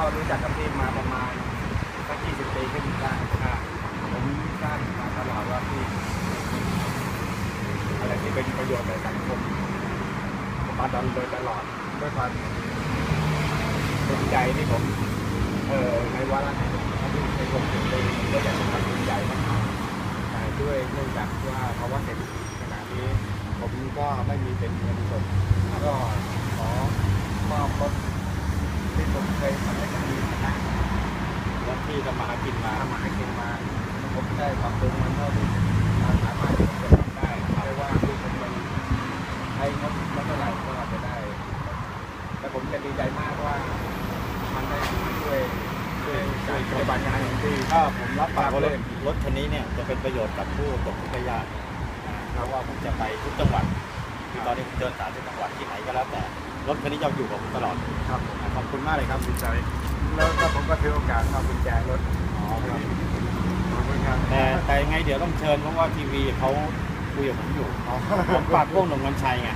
ก็รู้จักกับพี่มาประมาณสัก20ปีขึ้นได้อ่าผมทราบมาตลอดว่าพี่อะไรที่เป็นประโยชน์ในสังคมมาดำโดยตลอดด้วยความภูมิใจที่ผมเออในวาระไหนที่ในผมถึงเลยผมก็อยากจะทำภูมิใจให้เขาแต่ด้วยเนื่องจากว่าภาวะเศรษฐกิจขณะนี้ผมก็ไม่มีเป็นเงินสดก็ขอมอบรถที่ผม เคยทำให้กับทีนะรถที่ทำมาหากินมาทำมาให้กินมาผมได้ปรับปรุงมันเท่าที่ความสามารถที่จะทำได้ไม่ว่าที่ผมมันใช้งบไม่เท่าไหร่ก็จะได้ แต่ผมจะดีใจมากว่ามันได้มาช่วยช่วยช่วยปฏิบัติงานองที่ถ้าผมรับปากว่ารถรถคันนี้เนี่ยจะเป็นประโยชน์กับผู้ตกทุกข์ยากเพราะว่าผมจะไปทุกจังหวัดคือตอนนี้ผมเดินสายทุกจังหวัดที่ไหนก็แล้วแต่ รถคันนี้จะอยู่กับผมตลอดครับขอบคุณมากเลยครับคุณชัยแล้วก็ผมก็ถือโอกาสเอากุญแจรถอ๋อครับขอบคุณครับแต่แต่ยังไงเดี๋ยวต้องเชิญเพราะว่าทีวีเขาคุยกับผมอยู่ผมฝากพวกหนุ่มกัญชัยไง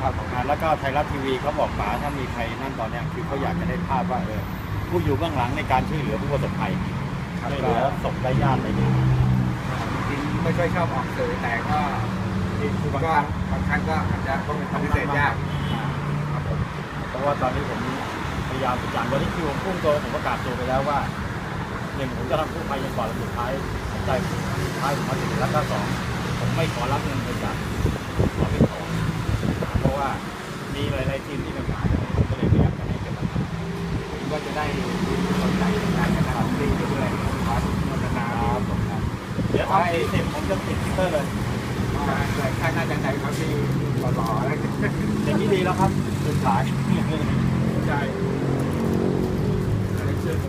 ครับผมอ่าแล้วก็ไทยรัฐทีวีเขาบอกป๋าถ้ามีใครนั่นตอนเนี้ยคือเขาอยากจะได้ภาพว่าเออผู้อยู่เบื้องหลังในการช่วยเหลือผู้ประสบภัยช่วยเหลือศพไร้ญาติอะไรอย่างเงี้ยจริงๆไม่ค่อยชอบออกสื่อแต่ก็ก็บางครั้งก็อาจจะต้องปฏิเสธยากครับผมเพ ราะว่าตอนนี้ผมพยายามทุกอย่างวันนี้คือผมพุ่งตัวผมประกาศตัวไปแล้วว่าหนึ่งผมจะทำกู้ภัยจนกว่าสุดท้ายใจสุดท้ายผมมาถึงแล้วก็สองผมไม่ขอรับเงินบริจาคขอไม่ขอเพราะว่ามีหลายๆทีมที่เป็นหาผมก็เลยไม่อยากจะให้เกิดปัญหาผมก็จะได้สนใจในการกระทำดีด้วยขอโมทนาครับผมครับเดี๋ยวทำสี่สิบผมจะติดสติ๊กเกอร์เลย เกิดค่าน่าจะใจเขาที่หล่อๆแล้วอย่างนี้ดีแล้วครับสุดท้ายใช่